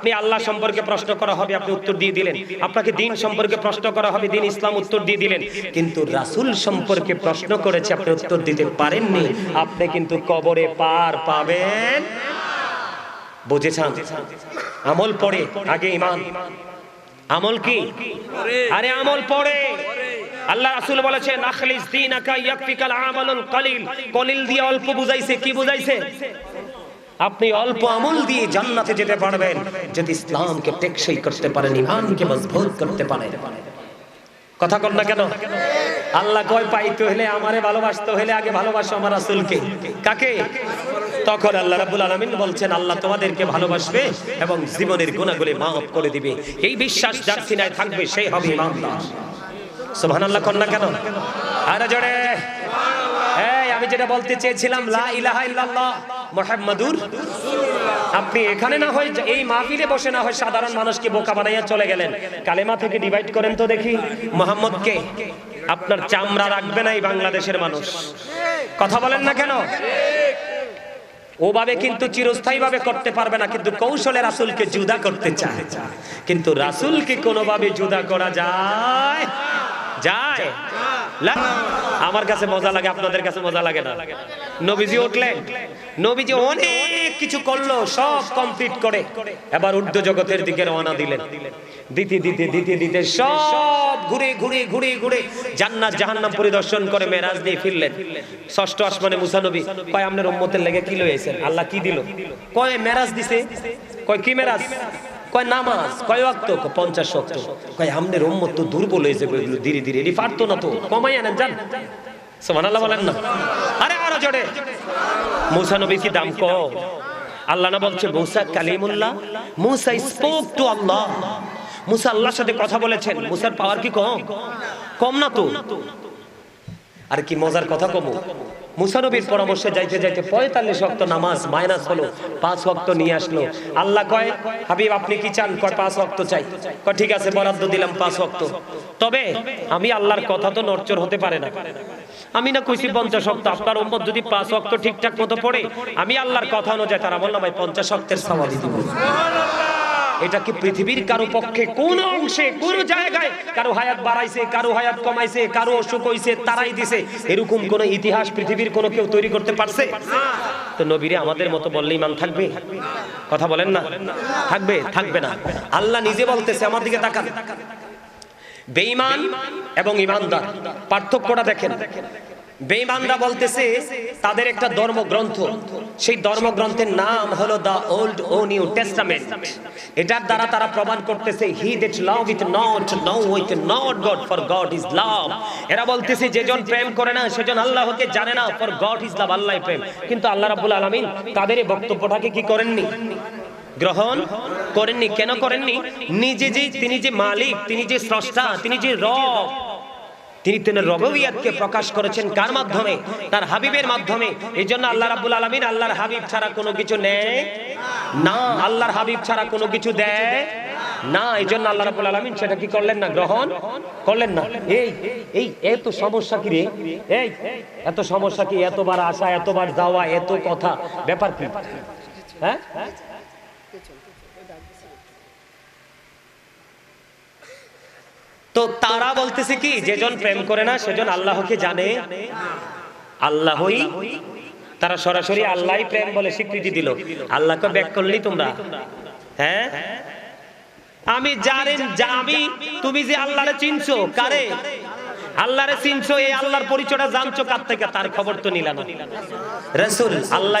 আপনি আল্লাহ সম্পর্কে প্রশ্ন করা হবে, আপনি উত্তর দিয়ে দিলেন। আপনাকে দিন সম্পর্কে প্রশ্ন করা হবে, দিন ইসলাম উত্তর দিয়ে দিলেন। কিন্তু রাসূল সম্পর্কে প্রশ্ন করেছে, আপনি উত্তর দিতে পারেননি। আপনি কিন্তু কবরে পার পাবেন। বুঝেছেন? আমল পড়ে, আগে ইমান আমল কি? আরে আমল পড়ে। আল্লাহ রাসূল বলেছেন, আখলিস দীনাকা ইয়াকফিকাল আমালুল কলিল। কলিল দিয়ে অল্প বুঝাইছে, কি বুঝাইছে? আপনি অল্প আমল দিয়ে জান্নাতে যেতে পারবেন। যদি ইসলামকে টেকসই করতে পারেন, ইমানকে মজবুত করতে পারেন। কথা কর না কেন? আল্লাহ কয়, পাইতে হলে আমারে ভালোবাসতে হলে আগে ভালোবাসো আমার রাসূলকে। কাকে? তখন আল্লাহ রাব্বুল আলামিন বলছেন, আল্লাহ তোমাদেরকে ভালোবাসবে এবং জীবনের গুনাহগুলি মাফ করে দিবে। এই বিশ্বাস যার সিনায় থাকবে সেই হবে ইমানদার। সুবহানাল্লাহ কর না কেন? আরে জোরে! এই আমি যেটা বলতে চেয়েছিলাম, লা ইলাহা ইল্লাল্লাহ মুহাম্মাদুর আপনি এখানে না হয় এই মাহফিলে বসে না হয় সাধারণ মানুষকে বোকা বানাইয়া চলে গেলেন। কালেমা থেকে ডিভাইড করেন তো দেখি। মোহাম্মদকে আপনার চামড়া রাখবে না এই বাংলাদেশের মানুষ। কথা বলেন না কেন? ওভাবে কিন্তু চিরস্থায়ী ভাবে করতে পারবে না, কিন্তু কৌশলে রাসূলকে জুদা করতে চায়। কিন্তু রাসূলকে কোনোভাবে জুদা করা যায়? যায়। আমার কাছে মজা লাগে, আপনাদের কাছে মজা লাগে না। নবীজি উঠলেন। নবীজি অনেক কিছু করল, সব কমপ্লিট করে। এবার ঊর্ধ্ব জগতের দিকে রওনা দিলেন। দিতে দিতে দিতে দিতে সব ঘুরে ঘুরে ঘুরে ঘুরে জান্নাত, জাহান্নাম পরিদর্শন করে মেরাজ দিয়ে ফিরলেন। ষষ্ঠ আসমানে মুসা নবী কয়, আপনার উম্মতের লেগে কি লইছেন আল্লাহ কি দিল? কয়, মেরাজ দিছে। কয়, কি মেরাজ? কয় নামাজ, কয় ওয়াক্ত? পঞ্চাশ ওয়াক্ত। কয় আমনের উম্মত তো দুর্বল হয়ে যাবে ধীরে ধীরে। এটি পারতো না তো। কমাই আনেন জান সুবহানাল্লাহ বলেন না। আরে আরও জোরে। মুসা নবী কি দাম কম? আল্লাহ না বলছে, Musa Kalimullah, Musa spoke to Allah. Musa আল্লাহর সাথে কথা বলেছেন। মুসার পাওয়ার কি কম? কম না তো। আর কি মজার কথা কমু? মুসানবীর পরামর্শে যাইতে যাইতে পঁয়তাল্লিশ ওয়াক্ত নামাজ মাইনাস হলো, পাঁচ ওয়াক্ত নিয়ে আসলো। আল্লাহ কয়, হাবিব, আপনি কি চান? কয়, পাঁচ ওয়াক্ত চাই। কয়, ঠিক আছে, বরাদ্দ দিলাম পাঁচ ওয়াক্ত। তবে আমি আল্লাহর কথা তো নড়চর হতে পারে না। আমি না কইছি পঞ্চাশ ওয়াক্ত, আপনার উম্মত যদি পাঁচ ওয়াক্ত ঠিকঠাক মতো পড়ে, আমি আল্লাহর কথা অনুযায়ী তারা বললাম ভাই পঞ্চাশ ওয়াক্তের সমাধি দিব। এটা কি পৃথিবীর কারও পক্ষে? কোন অংশে, কোন জায়গায়? কারও হায়াত বাড়াইছে, কারও হায়াত কমাইছে, কারও অসুখ হইছে, তারাই দিছে। এরকম কোন ইতিহাস পৃথিবীর কোন কেউ তৈরি করতে পারছে? তো নবীরে আমাদের মতো বললে ইমান থাকবে? কথা বলেন না? থাকবে থাকবে না। আল্লাহ নিজে বলতেছে, আমার দিকে তাকান। বেঈমান এবং ইমানদার, পার্থক্যটা দেখেন। বেঈমানরা বলতেছে, তাদের একটা ধর্মগ্রন্থ। সেই ধর্মগ্রন্থের নাম হলো দা ওল্ড ও নিউ টেস্টামেন্ট। এটার দ্বারা তারা প্রমাণ করতেছে he that love with not know with not God for God is love এরা বলতেছে যেজন প্রেম করে না সেজন আল্লাহকে জানে না for God is love Allah প্রেম। কিন্তু আল্লাহ রাব্বুল আলামিন তাদের এই বক্তব্যটাকে কি করেননি? গ্রহণ করেননি। কেন করেননি? নিজে যে, তিনি যে মালিক, তিনি যে স্রষ্টা, তিনি যে রব তিনি তিনি রববিয়াতকে প্রকাশ করেছেন কার মাধ্যমে? তার হাবিবের মাধ্যমে। এই জন্য আল্লাহ রাব্বুল আলামিন আল্লাহর হাবিব ছাড়া কোনো কিছু নেয় না। আল্লাহর হাবিব ছাড়া কোনো কিছু দেয় না। এই জন্য আল্লাহ রাব্বুল আলামিন সেটা কি করলেন না? গ্রহণ করলেন না। এই এই, এত সমস্যা কি রে? এই, এত সমস্যা কি? এতবার আসা, এতবার যাওয়া, এত কথা। ব্যাপার কি? হ্যাঁ? তো তারা বলতেছে কি যেজন প্রেম করে না সেজন আল্লাহকে জানে। আল্লাহই তারা সরাসরি আল্লাহ প্রেম বলে স্বীকৃতি দিল। আল্লাহকে ব্যাক করলি তোমরা। হ্যাঁ? আমি জানেন আমি, তুমি যে আল্লাহরে চিনছো, কারে? আল্লাহরে চিনছো, এই আল্লাহর পরিচয়টা জানছো কার থেকে? তার খবর তো নিলা না। রাসূল, আল্লাহ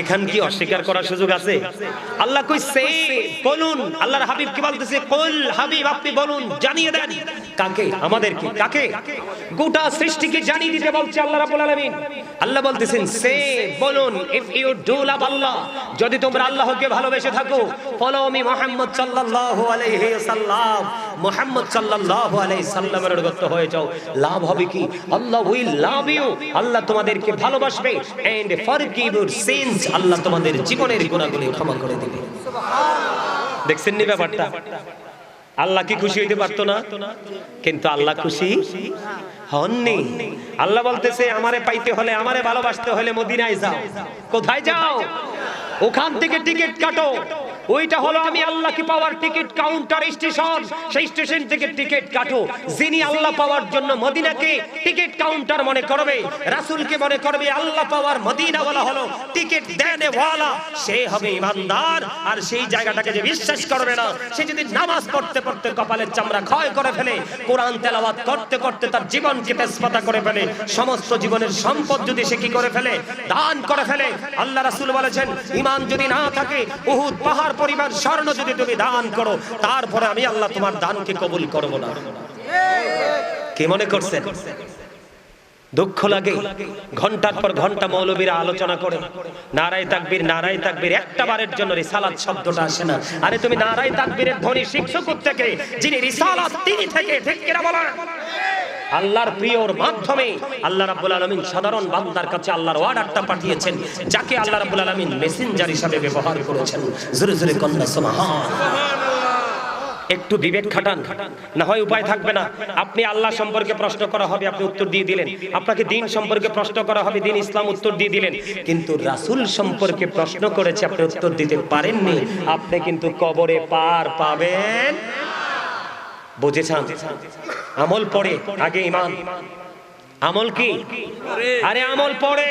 এখান কি অস্বীকার করার সুযোগ আছে? আল্লাহ কই, সে বলুন। আল্লাহর হাবিব কি বলতেছে? কুল হাবিব, আপনি বলুন, জানিয়ে দেন। কাকে? আমাদের কি কাকে? গোটা সৃষ্টিকে জানিয়ে দিতে বলছে আল্লাহ রাব্বুল আলামিন। আল্লাহ বলতেছেন, সে বলুন if you do love Allah যদি তোমরা আল্লাহকে ভালোবেসে থাকো ফলো মি মুহাম্মদ সাল্লাল্লাহু আলাইহি সাল্লাম মুহাম্মদ সাল্লাল্লাহু আলাইহি সাল্লামের অনুগত হয়ে যাও লাভ হবে কি? আল্লাহ উইল লাভ ইউ। আল্লাহ তোমাদেরকে ভালোবাসবে। And forgive your sins Allah তোমাদের জীবনের গুনাহগুলি ক্ষমা করে দিবে। দেখছেন নি ব্যাপারটা? আল্লাহ কি খুশি হইতে পারতো না? কিন্তু আল্লাহ খুশি হননি। আল্লাহ বলতেছে আমারে পাইতে হলে আমারে ভালোবাসতে হলে মদিনায় যাও। কোথায় যাও? ওখান থেকে টিকিট কাটো। ওইটা হলো আমি আল্লাহকে পাওয়ার টিকিট কাউন্টার স্টেশন। সেই স্টেশন থেকে টিকিট কাটো। যিনি আল্লাহ পাওয়ার জন্য মদিনাকে টিকিট কাউন্টার মনে করবে, রাসূলকে মনে করবে, আল্লাহ পাওয়ার মদিনা বলা হলো, টিকিট দেনে ওয়ালা সে হবে ইমানদার, আর সেই জায়গাটাকে যে বিশ্বাস করবে না, সে যদি নামাজ পড়তে পড়তে কপালের চামড়া ক্ষয় করে ফেলে, কোরআন তেলাওয়াত করতে করতে তার জীবনকে তেজপাতা করে ফেলে, সমস্ত জীবনের সম্পদ যদি সে কি করে ফেলে? দান করে ফেলে। আল্লাহ রাসূল বলেছেন, ইমান যদি না থাকে, উহুদ পাহাড় পরিমাণ স্বর্ণ যদি তুমি দান করো, তারপরে আমি আল্লাহ তোমার দানকে কবুল করব না। কি মনে করছেন? দুঃখ লাগে, ঘণ্টার পর ঘণ্টা মৌলবীরা আলোচনা করে। নারায় তাকবীর নারায় তাকবীর, একটা বারের জন্য রিসালাত শব্দটা আসে না। আরে তুমি নারায় তাকবীরের ধ্বনি শিক্ষক থেকে যিনি রিসালাত তিনি থেকে, ঠিক কিনা বলেন? আল্লাহর প্রিয়র মাধ্যমে আল্লাহ রাব্বুল আলামিন সাধারণ বান্দার কাছে আল্লাহর অর্ডারটা পাঠিয়েছেন, যাকে আল্লাহ রাব্বুল আলামিন মেসেঞ্জার হিসাবে ব্যবহার করেছেন। জোরে জোরে কন্যা একটু বিবেক খাটান, না হয় উপায় থাকবে না। আপনি আল্লাহ সম্পর্কে প্রশ্ন করা হবে, আপনি উত্তর দিয়ে দিলেন। আপনাকে দিন সম্পর্কে প্রশ্ন করা হবে, দিন ইসলাম উত্তর দিয়ে দিলেন। কিন্তু রাসূল সম্পর্কে প্রশ্ন করেছে, আপনি উত্তর দিতে পারেননি। আপনি কিন্তু কবরে পার পাবেন। বুঝেছেন আমল পড়ে, আগে ইমান আমল কি? আরে আমল পড়ে।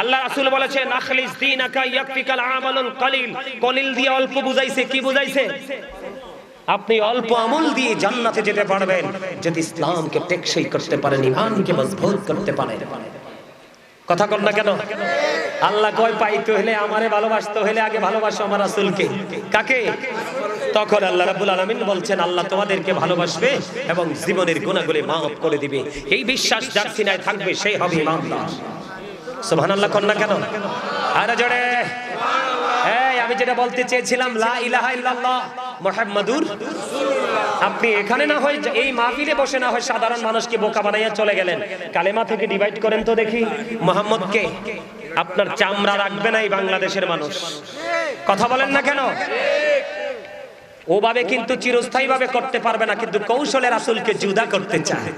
আল্লাহ রাসূল বলেছেন, আখলিস দীনাকা ইয়াকফিকাল আমালুল কলিল। কলিল দিয়ে অল্প বুঝাইছে, কি বুঝাইছে? আপনি অল্প আমল দিয়ে জান্নাতে যেতে পারবেন, যদি ইসলামকে টেকসই করতে পারেন, ইমানকে মজবুত করতে পারেন। কথা কর না কেন? আল্লাহ কয়, পাইতে হলে আমারে ভালোবাসতে হলে আগে ভালোবাসো আমার রাসূলকে। কাকে? তখন আল্লাহ রাব্বুল আলামিন বলছেন, আল্লাহ তোমাদেরকে ভালোবাসবে এবং জীবনের গুনাহগুলি মাফ করে দিবে। এই বিশ্বাস যার সিনায় থাকবে, সেই হবে ইমানদার। সুবহানাল্লাহ না কেন? আরে জোরে। এই, আমি যেটা বলতে চেয়েছিলাম, লা ইলাহা ইল্লাল্লাহ মুহাম্মাদুর আপনি এখানে না হয় এই মাহফিলে বসে না হয় সাধারণ মানুষকে বোকা বানাইয়া চলে গেলেন? কালেমা থেকে ডিভাইড করেন তো দেখি। মোহাম্মদকে আপনার চামড়া রাখবে না এই বাংলাদেশের মানুষ। কথা বলেন না কেন? ওভাবে কিন্তু চিরস্থায়ী ভাবে করতে পারবে না, কিন্তু কৌশলে রাসূলকে জুদা করতে চায়।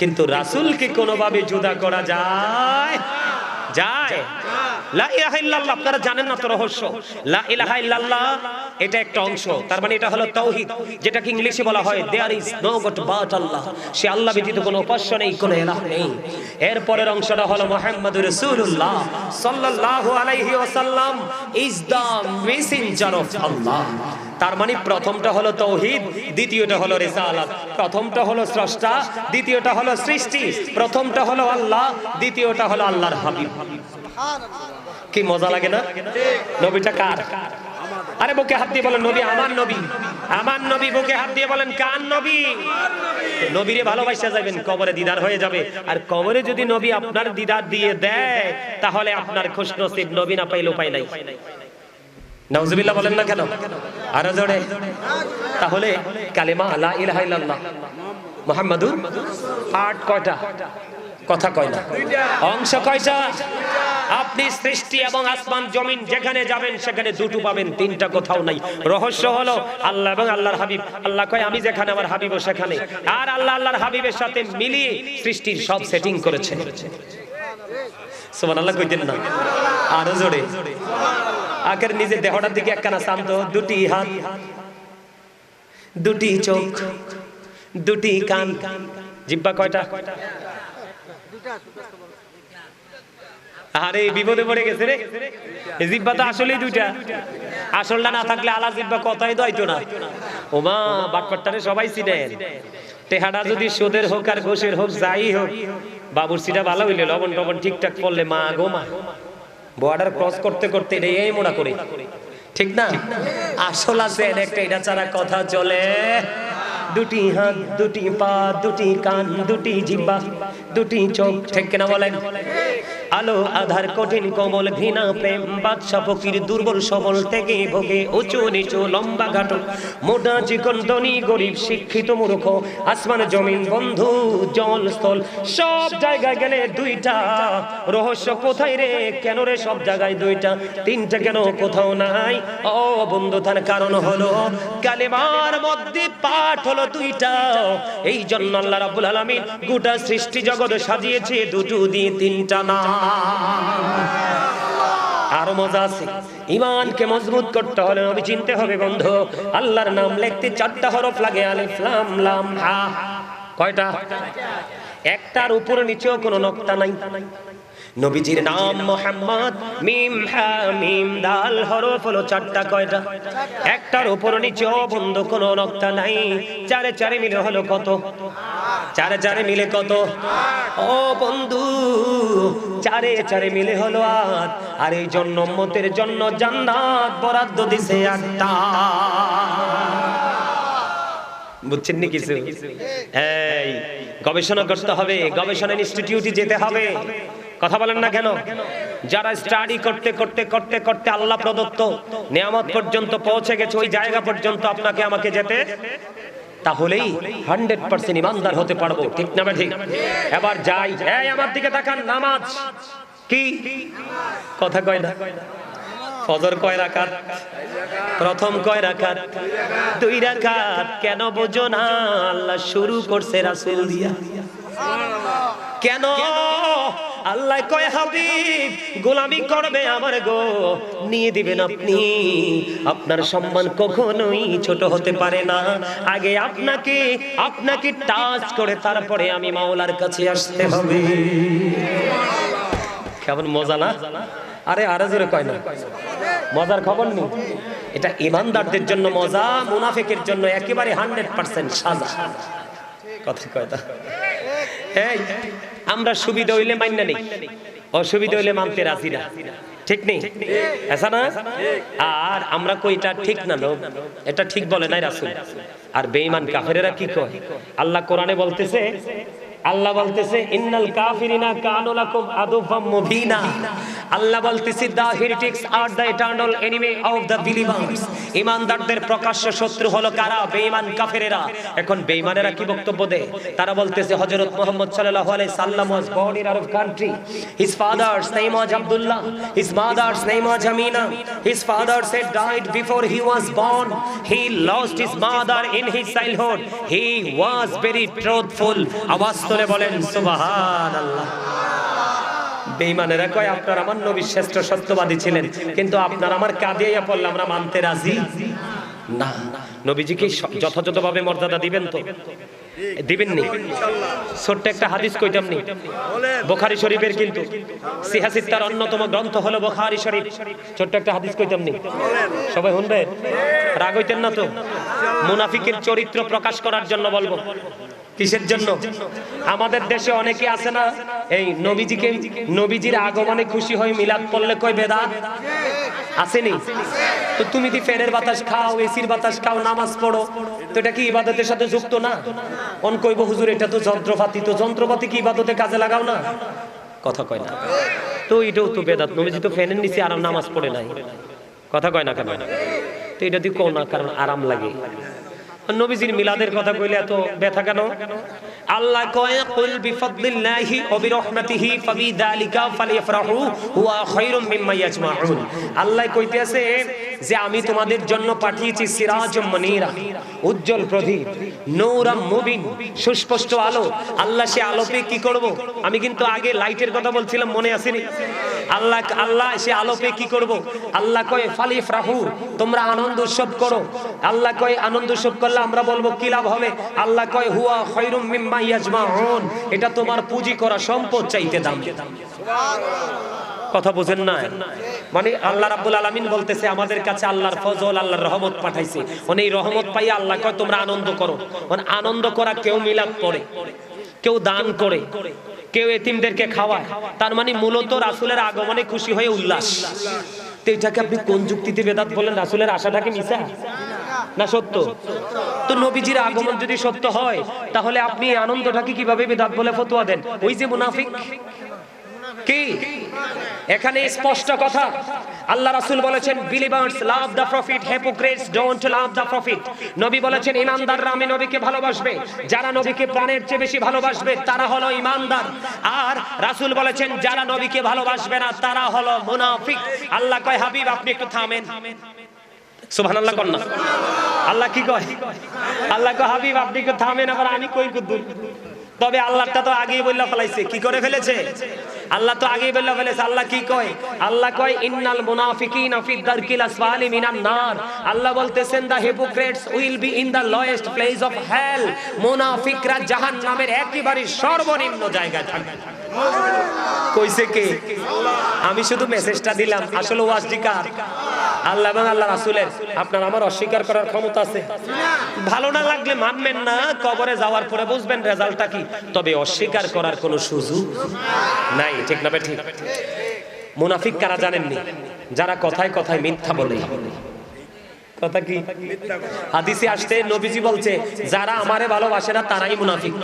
কিন্তু রাসূলকে কোনোভাবে জুদা করা যায়? জানেন এটা একটা অংশ। তার মানে এটা হলো তাওহীদ যেটাকে ইংলিশে বলা হয় দেয়ার ইজ বাট আল্লাহ আল্লাহ কোনো নেই, কোনো ইলাহ নেই। এর পরের অংশটা হলো সাল্লাল্লাহু আল্লাহ তার মানে প্রথমটা হলো তৌহিদ দ্বিতীয়টা হলো রিসালাত। প্রথমটা হলো স্রষ্টা দ্বিতীয়টা হলো সৃষ্টি প্রথমটা হলো আল্লাহ দ্বিতীয়টা হলো আল্লাহর হাবিব। কি মজা লাগে না? নবীটা কার? আরে বুকে হাত দিয়ে বলেন নবী আমার নবী। আমার নবী বুকে হাত দিয়ে বলেন কার নবী? নবীরে ভালোবাসা যাবেন কবরে দিদার হয়ে যাবে। আর কবরে যদি নবী আপনার দিদার দিয়ে দেয় তাহলে আপনার খুশ নসিব নবী না পাইলে উপায় নাই। নাউজুবিল্লাহ বলেন না কেন? আরও জোরে। তাহলে কালেমা লা ইলাহা ইল্লাল্লাহ। মুহাম্মাদুর আট কয়টা? কথা কয় না। অংশ কয়টা? আপনি সৃষ্টি এবং আসমান, জমিন, যেখানে যাবেন, সেখানে দুটো পাবেন, তিনটা কোথাও নাই। রহস্য হলো আল্লাহ এবং আল্লাহর হাবিব। আল্লাহ কয়, আমি যেখানে, আমার হাবিব সেখানে। আর আল্লাহ আল্লাহর হাবিবের সাথে মিলিয়ে সৃষ্টির সব সেটিং করেছে। সুবহানাল্লাহ কইতেন না। আরও জোরে। আখের নিজের দেহটার দিকে একখানা শান্ত, দুটি হাত, দুটি চোখ, দুটি কান। জিব্বা কয়টা? আরে, বিপদে পড়ে গেছে রে। জিব্বা তো আসলেই দুইটা। আসলটা না থাকলে আলা জিব্বা কথাই তো আইতো না। ওমা বাটপাট্টারে সবাই চিনেন। টেহাটা যদি সুদের হোক আর ঘোষের হোক, যাই হোক বাবুর সিটা ভালো হইলে লবণ টবণ ঠিকঠাক করলে মা গো মা। বর্ডার ক্রস করতে করতে এটা এই মোড়া করে। ঠিক না? আসল আছে একটা এটা ছাড়া কথা চলে। দুটি হাত দুটি পা দুটি কান দুটি জিব্বা দুটি চোখ ঠিক কিনা বলেন? আলো, আধার, কঠিন কমল, ঘৃণা, প্রেম, বাদশা, ফকির, দুর্বল, সবল থেকে ভোগে, উঁচু, নিচু, লম্বা, ঘাটো, মোটা, চিকন, ধনী, গরিব, শিক্ষিত, মূর্খ, আসমান, জমিন, বন্ধু, জল, স্থল, সব জায়গায় গেলে দুইটা। রহস্য কোথায় রে? কেন রে সব জায়গায় দুইটা? তিনটা কেন কোথাও নাই? ও বন্ধু, তার কারণ হলো কালেমার মধ্যে পাঠ হলো দুইটা। এই জন্য আল্লাহ রাব্বুল আলামিন গোটা সৃষ্টি জগৎ সাজিয়েছে, দুটো দিয়ে তিনটা না। আরও মজা আছে। ইমানকে মজবুত করতে হলে নবী চিনতে হবে বন্ধু। আল্লাহর নাম লিখতে চারটা হরফ লাগে, আলিফ, লাম লাম, হা। কয়টা? একটার উপরে নিচেও কোনো নক্তা নাই। নবীজির নাম মোহাম্মদ মিম হা মিম দাল হরফ হলো চারটা কয়টা? একটার উপর নিচেও বন্ধু কোনো নক্তা নাই। চারে চারে মিলে হলো কত? চারে চারে মিলে কত? ও বন্ধু চারে চারে মিলে হলো আট। আর এই জন্য মতের জন্য জান্নাত বরাদ্দ দিছে আটটা। বুঝছেন নি কিছু এই গবেষণা করতে হবে। গবেষণা ইনস্টিটিউটে যেতে হবে। কথা বলেন না কেন? যারা স্টাডি করতে করতে করতে করতে আল্লাহ প্রদত্ত নিয়ামত পর্যন্ত পৌঁছে গেছে, ওই জায়গা পর্যন্ত আপনাকে আমাকে যেতে, তাহলেই হান্ড্রেড পার্সেন্ট ইমানদার হতে পারব। ঠিক না ঠিক এবার যাই। এই, আমার দিকে তাকান, নামাজ। কি? কথা কয় না। ফজর কয় রাকাত? প্রথম কয় রাকাত? দুই রাকাত। কেন বোঝো না, আল্লাহ শুরু করছে রাসূল দিয়া। কেন? আল্লাহ কয়, হাবিব, গোলামি করবে আমার গো। নিয়ে দিবেন আপনি। আপনার সম্মান কখনোই ছোট হতে পারে না। আগে আপনাকে আপনাকে টাচ করে তারপরে আমি মাওলার কাছে আসতে হবে। কেমন মজা না? আরে আরে জোরে কয় না। মজার খবর নেই। এটা ইমানদারদের জন্য মজা, মুনাফিকের জন্য একেবারে হান্ড্রেড পার্সেন্ট সাজা। কথা কয় না? এই আমরা সুবিধা হইলে মান্য নেই। অসুবিধা হইলে মানতে রাজি না। ঠিক নেই? এসা না? আর আমরা কই, এটা ঠিক না লোক এটা ঠিক বলে নাই রাসুল। আর বেঈমান কাফেরেরা কি কয়? আল্লাহ কোরআনে বলতেছে, আল্লাহ বলতেছে, ইন্নাল কাফিরিনা কানু লাকুম আদুফাম মুবিনা। আল্লাহ বলতেছি the heretics R the eternal enemy of the believers ইমানদারদের প্রকাশ্য শত্রু হলো কারা? বেঈমান কাফেরেরা। এখন বেঈমানেরা কি বক্তব্য দেয়? তারা বলতেছে, হযরত মুহাম্মদ সাল্লাল্লাহু আলাইহি সাল্লাম was born in Arab country his father's name was Abdullah his mother's name was Amina his father said died before he was born he lost his mother in his childhood he was very truthful আওয়াজ তুলে বলেন, সুবহানাল্লাহ. বেঈমানেরা কয়, আপনার আমার নবী শ্রেষ্ঠ সত্যবাদী ছিলেন। কিন্তু আপনার আমার কাঁদে পড়লে আমরা মানতে রাজি? না। নবীজিকে যথাযথভাবে মর্যাদা দিবেন তো? দিবেননি। ছোট্ট একটা হাদিস কইতাম নি। বোখারি শরীফের কিন্তু। সিহাসিত্তার অন্যতম গ্রন্থ হলো বোখারি শরীফ। ছোট্ট একটা হাদিস কইতাম নি। সবাই শুনবে? রাগ হইতেন না তো? মুনাফিকের চরিত্র প্রকাশ করার জন্য বলব। কিসের জন্য? আমাদের দেশে অনেকে আছে না, এই নবীজিকে, নবীজির আগমনে খুশি হয়ে মিলাদ পড়লে কয় বেদাত আসেনি? তো তুমি যদি ফ্যানের বাতাস খাও, এসির বাতাস খাও, নামাজ পড়ো? তো এটা কি ইবাদতের সাথে যুক্ত না? অন কইব, হুজুর, এটা তো যন্ত্রপাতি। তো যন্ত্রপাতি কি ইবাদতে কাজে লাগাও না? কথা কয় না। তো এটাও তো বেদাত। নবীজি তো ফ্যানের নিচে আরাম নামাজ পড়ে নাই। কথা কয় না কেন? তো এটা দিয়ে কো না, কারণ আরাম লাগে। নবীজির মিলাদের কথা কইলে এত ব্যথা কেন? আল্লাহ কয়, কুল বিফদলিল্লাহি ওয়া বিরহমাতিহি ফাবিযালিকা ফালিফরাহু হুয়া খায়রুম মিম্মা ইয়াজমাউন। আল্লাহ কইতেছে যে, আমি তোমাদের জন্য পাঠিয়েছি সিরাজুম মনিরা, উজ্জ্বল প্রদীপ নূরাম মুবিন, সুস্পষ্ট আলো। আল্লাহ সে আলো পেয়ে কি করব? আমি কিন্তু আগে লাইটের কথা বলছিলাম, মনে আসেনি। আল্লাহ আল্লাহ সে আলো পেয়ে কি করব? আল্লাহ কয় ফালিফ রাহু তোমরা আনন্দ উৎসব করো। আল্লাহ কয়, আনন্দ উৎসব করলে আমরা বলব, কি লাভ হবে? আল্লাহ কয়, হুয়া খৈরুম মিম্মা ইয়াজমাউন। এটা তোমার পুঁজি করা সম্পদ চাইতে দাম। কথা বুঝেন না মানে আল্লাহ রাব্বুল আলামিন বলতেছে, আমাদের কাছে আল্লাহর ফজল, আল্লাহর রহমত পাঠাইছে। মানে এই রহমত পাইয়া আল্লাহ কয়, তোমরা আনন্দ করো। মানে আনন্দ করা কেউ মিলাদ পড়ে কেউ দান করে, কেউ এতিমদেরকে খাওয়ায়। তার মানে মূলত রাসূলের আগমনে খুশি হয়ে উল্লাস। তো এটাকে আপনি কোন যুক্তিতে বেদাত বলেন? রাসুলের আশাটাকে মিশা না সত্য? তো নবীজির আগমন যদি সত্য হয়, তাহলে আপনি আনন্দটাকে কীভাবে বেদাত বলে ফতোয়া দেন? ওই যে মুনাফিক। কি? এখানে স্পষ্ট কথা। আল্লাহ রাসূল বলেছেন believers love the prophet hypocrites don't love the prophet নবী বলেছেন, ইমানদাররা আমি নবীকে ভালোবাসবে। যারা নবীকে প্রাণের চেয়ে বেশি ভালোবাসবে, তারা হলো ইমানদার। আর রাসূল বলেছেন, যারা নবীকে ভালোবাসবে না, তারা হলো মুনাফিক। আল্লাহ কয়, হাবিব, আপনি একটু থামেন। সুবহানাল্লাহ কন্যা আল্লাহ কি কয়? আল্লাহ কয়, হাবিব, আপনি একটু থামেন, আবার আমি কই কুদ্দুর? তবে আল্লাহটা তো আগেই বললা ফেলাইছে। কি করে ফেলেছে? আল্লাহ তো আগে বেলা ফেলেছে আল্লাহ কি কয়? আল্লাহ কয়, ইন্নাল মুনাফিকিন ফি দারকিল আসফালি মিনান নার। আল্লাহ বলতেছেন the hypocrites will be in the lowest place of hell মুনাফিকরা জাহান্নামের একেবারে সর্বনিম্ন জায়গায় থাকবে। কইছে কে? আমি শুধু মেসেজটা দিলাম, আসলে ওয়াজটি কার? আল্লাহ এবং আল্লাহ রাসূলের, আপনার আমার অস্বীকার করার ক্ষমতা আছে। ভালো না লাগলে মানবেন না, কবরে যাওয়ার পরে বুঝবেন রেজাল্টটা কি। তবে অস্বীকার করার কোনো সুযোগ নাই, ঠিক না ঠিক মুনাফিক কারা জানেননি? যারা কথায় কথায় মিথ্যা বলে। কথা কি? হাদিসে আসতে নবীজি বলছে, যারা আমারে ভালোবাসে না, তারাই মুনাফিক।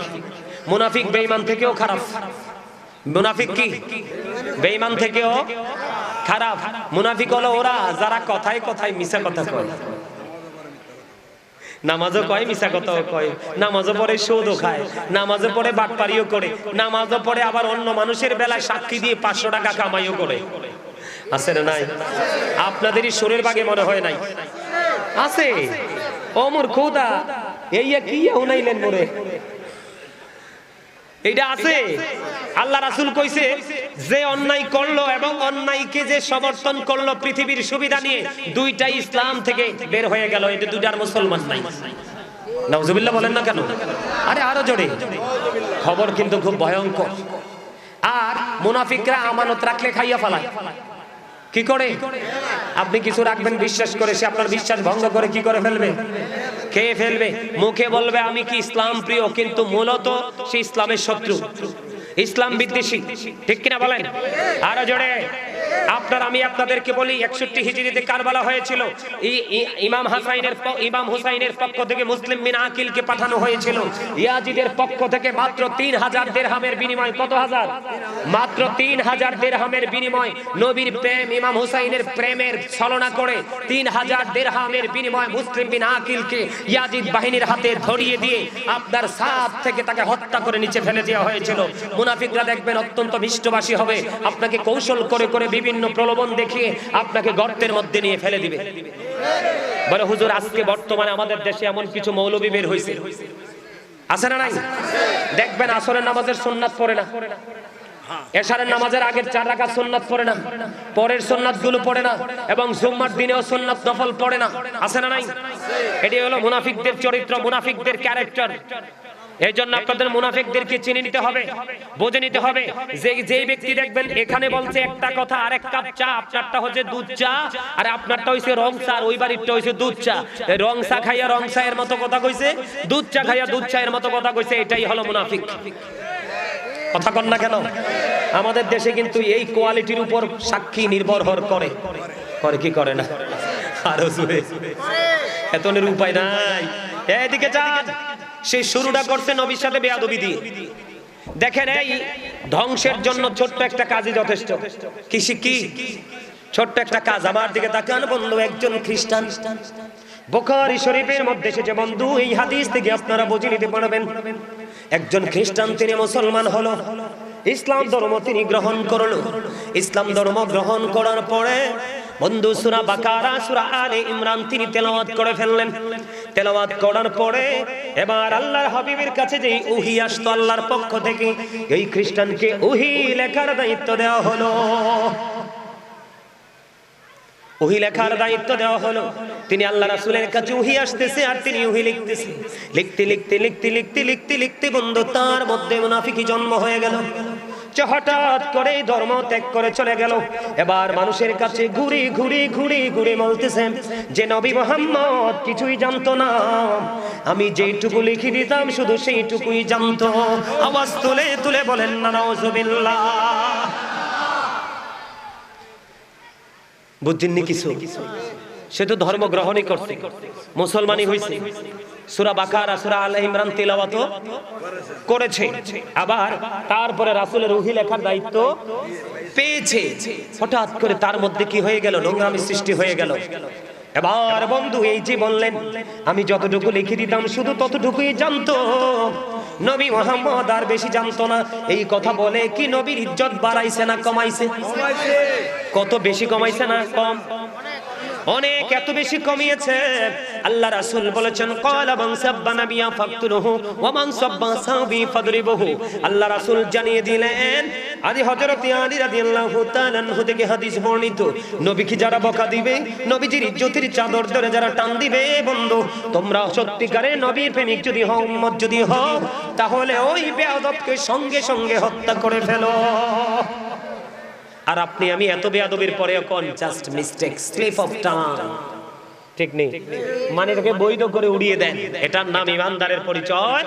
মুনাফিক বেঈমান থেকেও খারাপ। মুনাফিক কি? বেঈমান থেকেও? খারাপ। মুনাফিক হলো ওরা, যারা কথায় কথায় মিছা কথা কয়। নামাজও কয়, মিছা কথাও কয়। নামাজও পরে সুদও খায়, নামাজও পরে বাটপারিও করে, নামাজও পরে আবার অন্য মানুষের বেলায় সাক্ষী দিয়ে পাঁচশো টাকা কামাইও করে। আছে না নাই? আপনাদেরই সুরের বাগে মনে হয় নাই? আছে। ও মোর খোদা এই কি হুনাইলেন মোরে। এইটা আছে। আল্লাহ রাসুল কইছে, যে অন্যায় করল এবং অন্যায়কে যে সমর্থন করল পৃথিবীর সুবিধা নিয়ে, দুইটা ইসলাম থেকে বের হয়ে গেল। এটা দুইটার মুসলমান নাই। নাউজুবিল্লাহ বলেন না কেন? আরে আরও জোরে। খবর কিন্তু খুব ভয়ঙ্কর। আর মুনাফিকরা আমানত রাখলে খাইয়া ফেলায়। কি করে? আপনি কিছু রাখবেন, বিশ্বাস করে সে আপনার বিশ্বাস ভঙ্গ করে কি করে ফেলবে? খেয়ে ফেলবে। মুখে বলবে, আমি কি ইসলাম প্রিয়? কিন্তু মূলত সে ইসলামের শত্রু। ইসলাম বিদ্বেষী। ঠিক কিনা বলেন? আরও জোরে। আপনার, আমি আপনাদেরকে বলি, একষট্টি হিজরিতে কারবালা হয়েছিল। ইমাম হাসাইনের ইমাম হুসাইনের পক্ষ থেকে মুসলিম বিন আকিলকে পাঠানো হয়েছিল। ইয়াজিদের পক্ষ থেকে মাত্র তিন হাজার দেড়হামের বিনিময়। কত হাজার? মাত্র তিন হাজার দেড়হামের বিনিময়। নবীর প্রেম, ইমাম হুসাইনের প্রেমের ছলনা করে তিন হাজার দেড়হামের বিনিময় মুসলিম বিন আকিলকে ইয়াজিদ বাহিনীর হাতে ধরিয়ে দিয়ে আপনার সাপ থেকে তাকে হত্যা করে নিচে ফেলে দেওয়া হয়েছিল। মুনাফিকরা দেখবেন অত্যন্ত মিষ্টবাসী হবে। আপনাকে কৌশল করে করে বিভিন্ন প্রলোভন দেখিয়ে আপনাকে গর্তের মধ্যে নিয়ে ফেলে দিবে। বলে, হুজুর, আজকে বর্তমানে আমাদের দেশে এমন কিছু মৌলবী বের হয়েছে আছে না নাই? দেখবেন আসরের নামাজের সুন্নাত পড়ে না। এশারের নামাজের আগের চার সুন্নাত পড়ে না। পরের সুন্নাতগুলো পড়ে না। এবং জুম্মার দিনেও সুন্নাত নফল পড়ে না। না নাই? এটি হলো মুনাফিকদের চরিত্র, মুনাফিকদের ক্যারেক্টার। এই জন্য আপনাদের মুনাফিকদেরকে চিনে নিতে হবে, বুঝে নিতে হবে। যে, যেই ব্যক্তি দেখবেন এখানে বলছে একটা কথা আর এক কাপ চা, আপনারটা হচ্ছে দুধ চা, আর আপনারটা হইছে রং চা, আর ওই বাড়িরটা হইছে দুধ চা। রং চা খাইয়া রং চা এর মতো কথা কইছে, দুধ চা খাইয়া দুধ চা এর মতো কথা কইছে, এটাই হলো মুনাফিক। কথা কন না কেন? আমাদের দেশে কিন্তু এই কোয়ালিটির উপর সাক্ষী নির্ভর হর করে। করে কি করে না? আরও এতনের উপায় নাই। এদিকে যান। সেই শুরুটা করছে নবীর সাথে বেয়াদবি দিয়ে। দেখেন এই ধ্বংসের জন্য ছোট্ট একটা কাজই যথেষ্ট। কৃষি কি? ছোট্ট একটা কাজ। আমার দিকে তাকান বন্ধু, একজন খ্রিস্টান। বোখারি শরীফের মধ্যে এসেছে, বন্ধু, এই হাদিস থেকে আপনারা বুঝে নিতে পারবেন, একজন খ্রিস্টান তিনি মুসলমান হলো। ইসলাম ধর্ম তিনি গ্রহণ করল। ইসলাম ধর্ম গ্রহণ করার পরে, বন্ধু, সুরা বাকারা, সুরা আলে ইমরান তিনি তেলাওয়াত করে ফেললেন। তেলাওয়াত করার পরে এবার আল্লাহর হাবিবের কাছে যে উহি আসতো আল্লাহর পক্ষ থেকে, এই খ্রিস্টানকে উহি লেখার দায়িত্ব দেওয়া হলো। উহি লেখার দায়িত্ব দেওয়া হলো। তিনি আল্লাহ রাসূলের কাছে উহি আসতেছে আর তিনি উহি লিখতেছে। লিখতে লিখতে লিখতে লিখতে লিখতে লিখতে বন্ধু, তার মধ্যে মুনাফিকি জন্ম হয়ে গেল। যে হঠাৎ করে ধর্ম ত্যাগ করে চলে গেল। এবার মানুষের কাছে ঘুরি ঘুরি ঘুরি ঘুরি বলতেছেন যে, নবী মোহাম্মদ, কিছুই জানতো না। আমি যেইটুকু লিখে দিতাম, শুধু সেইটুকুই জানতো। আওয়াজ তুলে তুলে বলেন না নাউজুবিল্লাহ বুঝছেননি কিছু সে তো ধর্ম গ্রহণই করছে। মুসলমানই হয়েছে হয়ে হয়ে এবার বন্ধু, এই যে বললেন, আমি যতটুকু লিখে দিতাম, শুধু ততটুকুই জানতো। নবী মোহাম্মদ আর বেশি জানতো না। এই কথা বলে কি নবীর ইজ্জত বাড়াইছে না কমাইছে? কত বেশি কমাইছে না কম? অনেক এত বেশি কমিয়েছে। আল্লাহ রাসূল বলেছেন ক্বালা মান সাব্বা নাবিয়া ফাকতুলহু ওয়া মান সাব্বা সাহাবী ফাদরিবহু। আল্লাহ রাসূল জানিয়ে দিলেন, আদি হযরত আলী রাদিয়াল্লাহু তাআলা আনহু থেকে হাদিস বর্ণিত নবীকে যারা বকা দিবে? নবীজির ইজ্জতের চাদর ধরে যারা টান দিবে, বন্ধু, তোমরা সত্যিকারের নবীর প্রেমিক যদি হও, উম্মত যদি হও, তাহলে ওই বেয়াদবকে সঙ্গে সঙ্গে হত্যা করে ফেলো। আর আপনি, আমি এত বেয়াদবির পরে কোন? Just mistake slip of tongue ঠিক নেই। মানে তোকে বৈধ করে উড়িয়ে দেন। এটার নাম ইমানদারের পরিচয়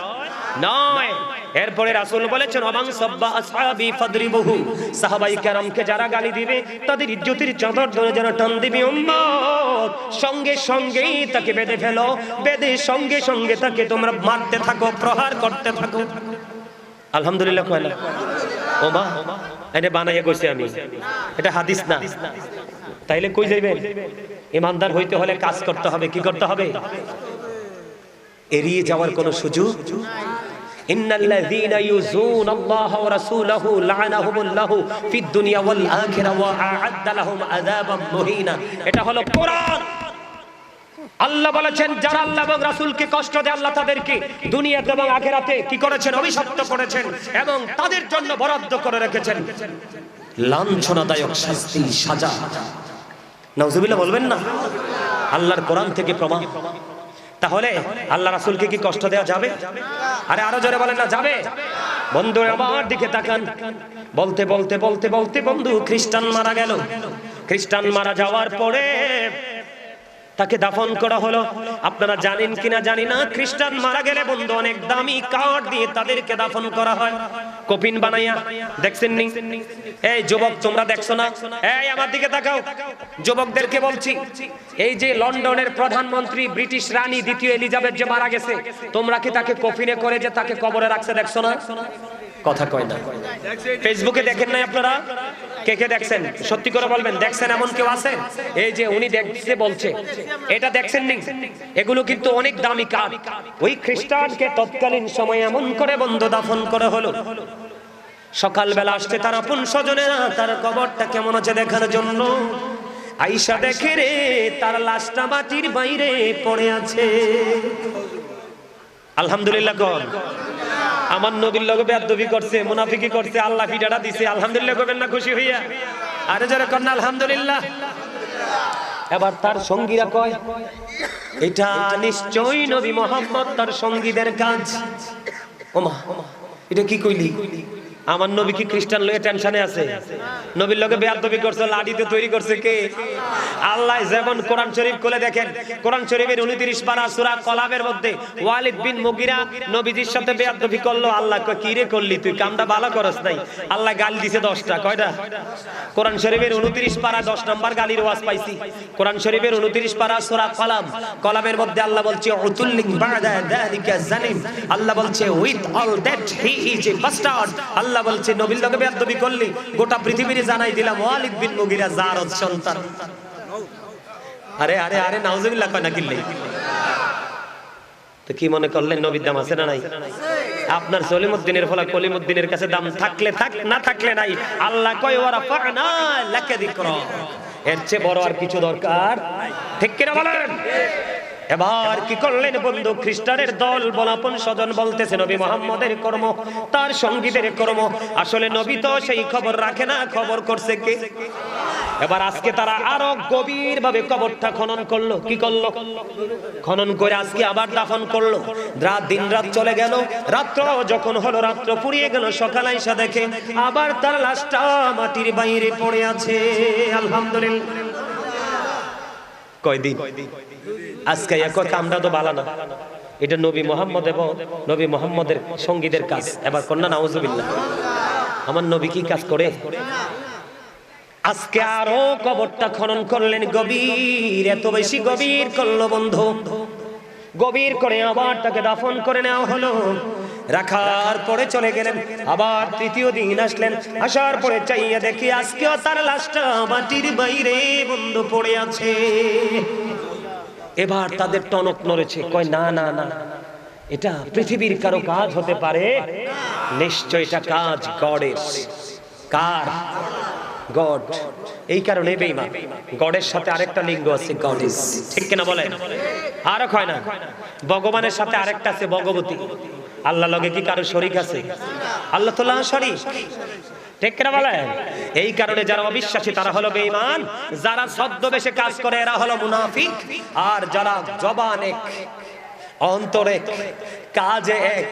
নয়। এরপরে রাসূল বলেছেন অবাং সাব্বা আসহাবি ফাদরিবহু। সাহাবাই কেরামকে যারা গালি দিবে, তাদের ইজ্জতের চাদর ধরে যারা টান দিবে উম্মত। সঙ্গে সঙ্গেই তাকে বেঁধে ফেলো। বেঁধে সঙ্গে সঙ্গে তাকে তোমরা মারতে থাকো, প্রহার করতে থাকো। আলহামদুলিল্লাহ কয়লা। ও মা এটা বানাইয়া কইছি আমি। এটা হাদিস না। তাইলে কই যাইবেন? ইমানদার হইতে হলে কাজ করতে হবে, কি করতে হবে? এড়িয়ে যাওয়ার কোনো সুযোগ? এটা হলো কোরআন। আল্লাহ বলেছেন, যারা আল্লাহ এবং রাসূলকে কষ্ট দেয়, আল্লাহ তাদেরকে দুনিয়াতে এবং আখেরাতে কি করেছেন? অভিশপ্ত করেছেন এবং তাদের জন্য বরাদ্দ করে রেখেছেন। লাঞ্ছনাদায়ক শাস্তি সাজা। নাউজুবিল্লাহ, বলবেন না? আল্লাহর কোরআন থেকে প্রমাণ। তাহলে আল্লাহ রাসুলকে কি কষ্ট দেওয়া যাবে? আরে আরও জোরে বলেন না, যাবে। বন্ধু আমার দিকে তাকান। বলতে বলতে বলতে বলতে বন্ধু, খ্রিস্টান মারা গেল। খ্রিস্টান মারা যাওয়ার পরে তাকে দাফন করা হলো। আপনারা জানেন কিনা জানি না, খ্রিস্টান মারা গেলে বন্ধু, অনেক দামি কাঠ দিয়ে তাদেরকে দাফন করা হয়। কপিন বানাইয়া, দেখছেন নি? এই যুবক, তোমরা দেখছ না? এই, আমার দিকে তাকাও। যুবকদেরকে বলছি, এই যে লন্ডনের প্রধানমন্ত্রী, ব্রিটিশ রানী দ্বিতীয় এলিজাবেথ যে মারা গেছে, তোমরা কি তাকে কফিনে করে যে তাকে কবরে রাখছে, দেখছ না? কথা কয় না। ফেসবুকে দেখেন নাই আপনারা? কে কে দেখছেন? সত্যি করে বলবেন, দেখছেন এমন কেউ আছে এই যে উনি দেখছে বলছে, এটা দেখছেন নি? এগুলো কিন্তু অনেক দামি কাঠ ওই খ্রিস্টানকে তৎকালীন সময় এমন করে বন্ধ দাফন করা হলো। সকালবেলা আসতে তার আপন স্বজনেরা, তার কবরটা কেমন আছে দেখার জন্য। আইসা দেখে রে, তার লাশটা মাটির বাইরে পড়ে আছে। আলহামদুলিল্লাহ আমার নবীর লগে বেদবি করছে, মুনাফিকি করছে, আল্লাহ ফিটাটা দিছে, আলহামদুলিল্লাহ করবেন না খুশি হইয়া? আরে যারা না, আলহামদুলিল্লাহ। এবার তার সঙ্গীরা কয়, এটা নিশ্চয়ই নবী মোহাম্মদ, তার সঙ্গীদের কাজ। ওমা, এটা কি কইলি? আমার নবী কি খ্রিস্টান লয়ে টেনশনে আছে? নবীর লগে বেয়াদবি করছে লাঠিতে তৈরি করছে কে? আল্লাহ যেমন কোরআন শরীফ খুলে দেখেন, কোরআন শরীফের 29 পারা সূরা কলাবের মধ্যে ওয়ালিদ বিন মুগিরা নবীজির সাথে বেয়াদবি করল, আল্লাহ কয়, কি রে করলি তুই? কামটা ভালো করস নাই? আল্লাহ গাল দিছে 10টা কয়টা? কোরআন শরীফের 29 পারা 10 নাম্বার গালির ওয়াজ পাইছি। কোরআন শরীফের 29 পারা সূরা কলাম, কলামের মধ্যে আল্লাহ বলছে উতুল্লিং বাদা যালিকা আল্লাহ বলছে, with all that he is a bastard. Allah বলছে, নবীর লগে বেয়াদবি করলি, গোটা পৃথিবীর জানাই দিলাম, ওয়ালিদ বিন মুগিরা জারদ সন্তান। আরে আরে আরে, নাউজুবিল্লাহ কয় না কিল্লে? তো কি মনে করলেন নবীর দাম আছে না নাই? আপনার সলিমুদ্দিনের ফলা কলিমুদ্দিনের কাছে দাম থাকলে থাক, না থাকলে নাই। আল্লাহ কয় ওরা ফানা লাকে দিকরা। এর চেয়ে বড় আর কিছু দরকার? ঠিক কিনা বলেন? এবার কি করলেন বন্ধু খ্রিস্টানের দল? বলাপন স্বজন বলতেছে, নবী মোহাম্মদের কর্ম, তার সঙ্গীদের কর্ম। আসলে নবী তো সেই খবর রাখে না, খবর করছে কে? এবার আজকে তারা আরও গভীর ভাবে কবরটা খনন করল। কি করল? খনন করে আজকে আবার দাফন করল। রাত, দিন রাত চলে গেল। রাত্র যখন হলো, রাত্র পুড়িয়ে গেল, সকাল আইসা দেখে আবার তার লাশটা মাটির বাইরে পড়ে আছে। আলহামদুলিল্লাহ। কয়দিন? আজকে এক আমরা তো ভালো না। এটা নবী মোহাম্মদ এবং নবী মোহাম্মদের সঙ্গীদের কাজ। এবার কন্যা, নাউজুবিল্লাহ। আমার নবী কি কাজ করে? আজকে আরও কবরটা খনন করলেন গভীর, এত বেশি গভীর করল বন্ধু। গভীর করে আবার তাকে দাফন করে নেওয়া হলো। রাখার পরে চলে গেলেন, আবার তৃতীয় দিন আসলেন। আসার পরে চাইয়া দেখি আজকেও তার লাশটা মাটির বাইরে বন্ধু পড়ে আছে। এবার তাদের টনক নড়েছে। কয়, না না না এটা পৃথিবীর কারও কাজ হতে পারে? নিশ্চয় এটা কাজ গডের কার? গড। এই কারণে বেইমান গডের সাথে আরেকটা লিঙ্গ আছে, গডেস। ঠিক কিনা বলেন? আর হয় না। ভগবানের সাথে আরেকটা আছে, ভগবতী। আল্লাহ লগে কি কারও শরিক আছে? আল্লাহ তো শরিক। ঠিক কিনা বলেন? এই কারণে যারা অবিশ্বাসী, তারা হলো বেঈমান। যারা ছদ্মবেশে কাজ করে, এরা হলো মুনাফিক। আর যারা জবান এক, অন্তরে কাজে এক,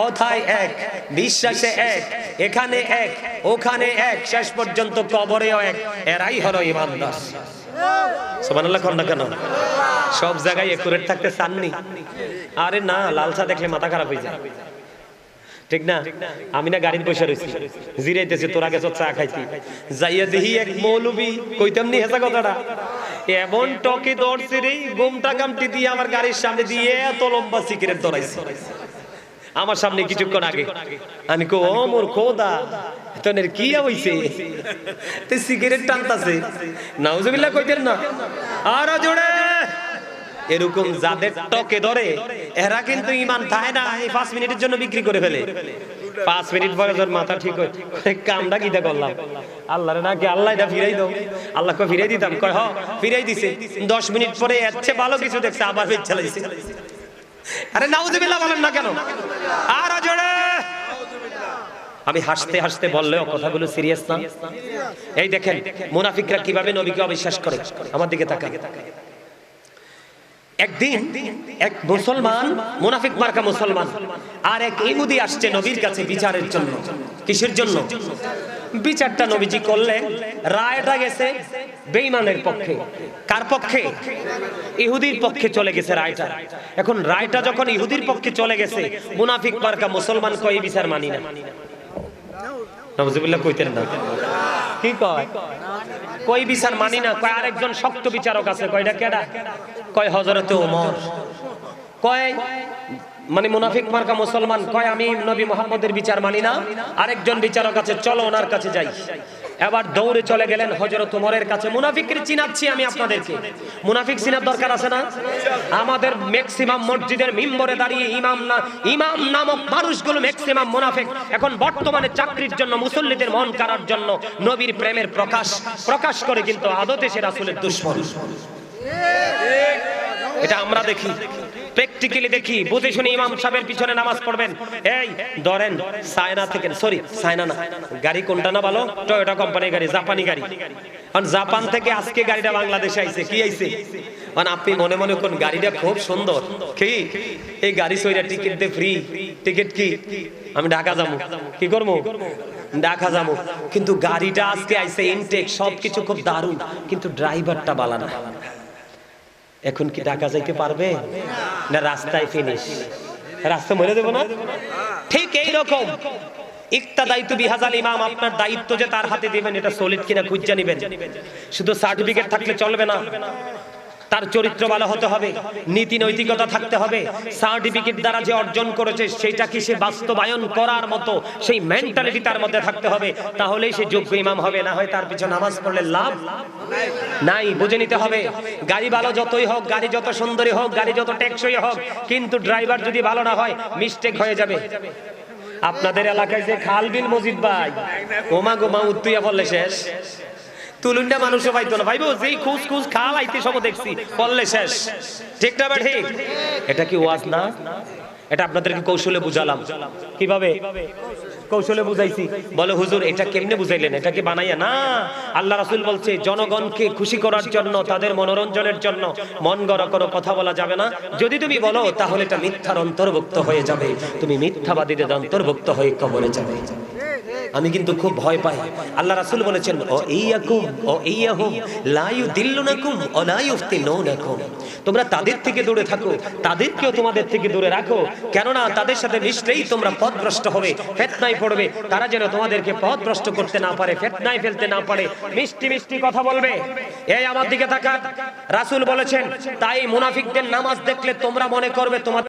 কথায় এক, বিশ্বাসে এক, এখানে এক, ওখানে এক, শেষ পর্যন্ত কবরেও এক, এরাই হলো ইমানদার কেন? সব জায়গায় একুরেট থাকতে চাননি। আরে না, লালসা দেখলে মাথা খারাপ হয়ে যায়। ঠিক না? আমি না গাড়ির বসে রয়েছি জিরাইতেছি তোরা গেছ চা খাইতি যাইয়া দেখি এক মৌলবি কইতাম নি হেসা কথাটা। এমন টকে দৌড়ছে রে, গোমটা গামটি দিয়ে আমার গাড়ির সামনে দিয়ে এত লম্বা সিগারেট দৌড়াইছে। আমার সামনে কিছুক্ষণ আগে। আমি কো ও মোর খোদা তোনের কি হইছে? তে সিগারেট টানতাছে। নাউজুবিল্লাহ কইতেন না। আর জোরে। এরকম যাদের টকে ধরে, এরা কিন্তু ইমান থাকে না, এই পাঁচ মিনিটের জন্য বিক্রি করে ফেলে। পাঁচ মিনিট পরে তোর মাথা ঠিক হয় কামটা কিটা করলাম? আল্লাহ রে নাকি আল্লাহ এটা ফিরাই দাও। আল্লাহকে ফিরাই দিতাম। কয়, হ, ফিরাই দিছে। দশ মিনিট পরে এর ভালো কিছু দেখছে, আবার ফের চালাইছে আরে নাউজুবিল্লাহ বলেন না কেন? আর জোরে। আমি হাসতে হাসতে বললেও কথাগুলো সিরিয়াস না। এই দেখেন, মুনাফিকরা কীভাবে নবীকে অবিশ্বাস করে? আমার দিকে তাকান। একদিন এক মুসলমান, মুনাফিক মার্কা মুসলমান আর এক ইহুদি আসছে নবীর কাছে বিচারের জন্য। কিসের জন্য? বিচারটা নবীজি করলেন, রায়টা গেছে বেঈমানের পক্ষে। কার পক্ষে? ইহুদির পক্ষে চলে গেছে রায়টা। এখন রায়টা যখন ইহুদির পক্ষে চলে গেছে, মুনাফিক মার্কা মুসলমান কই বিচার মানি না? নবজুবিল্লাহ কইতেন না। কি কয়? কই বিচার মানি না, কয় আরেকজন শক্ত বিচারক আছে কয়টা কেডা? কয় হজরতে ওমর। কয় মানে মুনাফিক মার্কা মুসলমান, কয় আমি নবী মোহাম্মদের বিচার মানি না, আরেকজন বিচারক আছে, চলো ওনার কাছে যাই। এবার দৌড়ে চলে গেলেন হজরত উমরের কাছে। মুনাফিকের চিনাচ্ছি আমি আপনাদেরকে। মুনাফিক চিনার দরকার আছে না? আমাদের ম্যাক্সিমাম মসজিদের মিম্বরে দাঁড়িয়ে ইমাম না ইমাম নামক মানুষগুলো ম্যাক্সিমাম মুনাফিক। এখন বর্তমানে চাকরির জন্য, মুসল্লিদের মন কারার জন্য নবীর প্রেমের প্রকাশ। প্রকাশ করে কিন্তু আদতে সে রাসূলের দুশ্মন। এটা আমরা দেখি। প্র্যাকটিক্যালি দেখি, বুঝে শুনে ইমাম সাহেবের পিছনে নামাজ পড়বেন। এই, ধরেন, সায়না থেকে সরি সায়না না। গাড়ি কোনটা না ভালো? টয়োটা কোম্পানির গাড়ি, জাপানি গাড়ি। কারণ জাপান থেকে আজকে গাড়িটা বাংলাদেশে আইছে। কি আইছে? মানে আপনি মনে মনে কোন গাড়িটা খুব সুন্দর। কি? এই গাড়ি সইরা টিকিট দে ফ্রি টিকিট কি? আমি ঢাকা যাব। কি করব? ঢাকা যাব। কিন্তু গাড়িটা আজকে আইছে ইনটেক সবকিছু খুব দারুণ। কিন্তু ড্রাইভারটা বালানা এখন কি ঢাকা যাইতে পারবে? না, রাস্তায় ফিনিশ রাস্তা মরে দেবো না? ঠিক এই রকম দায়িত্ব বিহাজাল ইমাম, আপনার দায়িত্ব যে তার হাতে দিবেন, এটা সলিড কিনা খুঁজে নিবেন। শুধু সার্টিফিকেট থাকলে চলবে না। তার চরিত্র ভালো হতে হবে, নীতি নৈতিকতা থাকতে হবে। সার্টিফিকেট দ্বারা যে অর্জন করেছে, সেটা কি সে বাস্তবায়ন করার মতো, সেই মেন্টালিটি তার মধ্যে থাকতে হবে? তাহলেই সে যোগ্য ইমাম হবে, না হয় তার পিছনে নামাজ পড়লে লাভ নাই, বুঝে নিতে হবে। গাড়ি ভালো যতই হোক, গাড়ি যত সুন্দরী হোক, গাড়ি যত টেকসই হোক, কিন্তু ড্রাইভার যদি ভালো না হয় মিস্টেক হয়ে যাবে। আপনাদের এলাকায় যে খাল বিল মসজিদ ভাই, ওমা গোমা উত্তুইয়া বললে শেষ। তুলুন্ডা মানুষও পাইতো না। ভাইবো, যেই খুশ খুশ খাল আইতে সব দেখছি, বললে শেষ। ঠিক না ঠিক? এটা কি ওয়াজ না? এটা আপনাদেরকে কৌশলে বুঝালাম। কীভাবে? কৌশলে বুঝাইছি। বলে, হুজুর, এটা কেমনে বুঝাইলেন? এটা কি বানাইয়া? না, আল্লাহ রাসূল বলছে, জনগণকে খুশি করার জন্য, তাদের মনোরঞ্জনের জন্য মন গড়া কোনো কথা বলা যাবে না। যদি তুমি বলো, তাহলে এটা মিথ্যার অন্তর্ভুক্ত হয়ে যাবে। তুমি মিথ্যাবাদীদের অন্তর্ভুক্ত হয়ে কবরে যাবে। আমি কিন্তু খুব ভয় পাই। আল্লাহ রাসূল বলেছেন ও ইয়াকুম ও ইয়াহুম, লা ইউদিল্লুনাকুম ও লা ইফতিনুনাকুম তোমরা তাদের থেকে দূরে থাকো, তাদেরকেও তোমাদের থেকে দূরে রাখো। কেননা তাদের সাথে মিশলেই তোমরা পথভ্রষ্ট হবে, ফেতনায় পড়বে। তারা যেন তোমাদেরকে পথভ্রষ্ট করতে না পারে, ফেতনায় ফেলতে না পারে। মিষ্টি মিষ্টি কথা বলবে। এই আমার দিকে তাকান। রাসূল বলেছেন, তাই মুনাফিকদের নামাজ দেখলে তোমরা মনে করবে তোমার